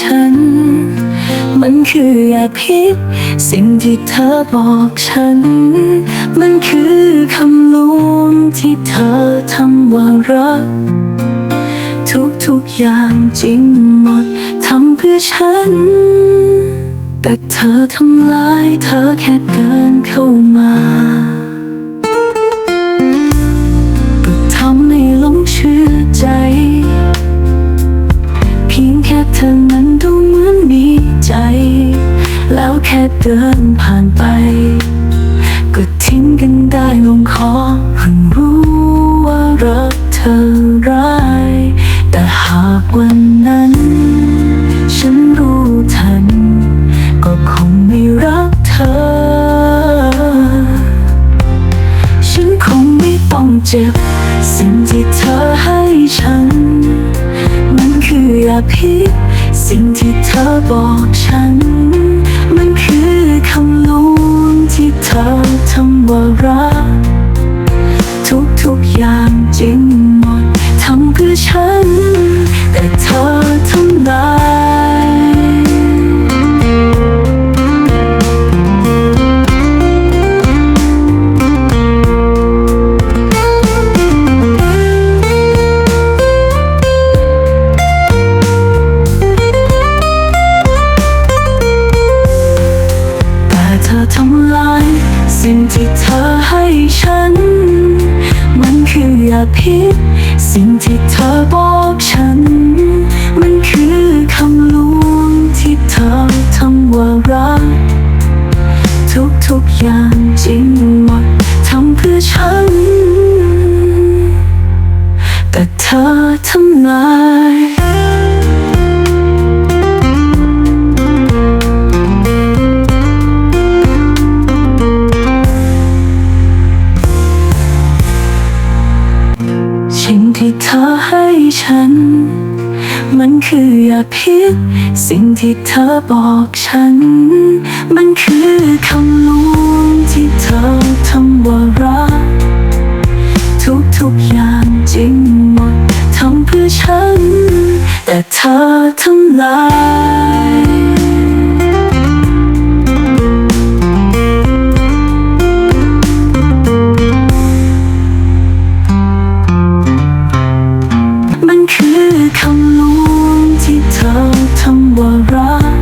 ฉัน มันคืออภิษสิ่งที่เธอบอกฉัน มันคือคำลวงที่เธอทำว่ารัก ทุกทุกอย่างจริงหมดทำเพื่อฉัน แต่เธอทำลายเธอแค่เดินเข้ามาทำในลง ค่เดินผ่านไป ก็ทิ้งกันได้ลงคอเพิ่งรู้ว่ารักเธอร้าย แต่หากวันนั้น ฉันรู้ทัน ก็คงไม่รักเธอ ฉันคงไม่ต้องเจ็บ สิ่งที่เธอให้ฉัน มันคือยาพิษสิ่งที่เธอบอกฉันมัน อย่างจริงหมดทำเพื่อฉัน แต่เธอทำลายแต่เธอทำลายสิ่งที่เธอให้ฉัน มันคือยาพิษ สิ่งที่เธอบอกฉัน มันคือคำลวงที่เธอทำว่ารัก ทุกทุกอย่างจริงหมดทำเพื่อฉัน แต่เธอทำลาย อให้ฉัน มันคือยาพิษ สิ่งที่เธอบอกฉัน มันคือคำลวงที่เธอทำว่ารัก ทุกทุกอย่างจริงหมดทำเพื่อฉัน แต่เธอทำลาย คือคำลวงที่เธอทำว่ารัก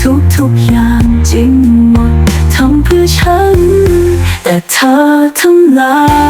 ทุกทุกอย่างจริงหมดทำเพื่อฉัน แต่เธอทำลาย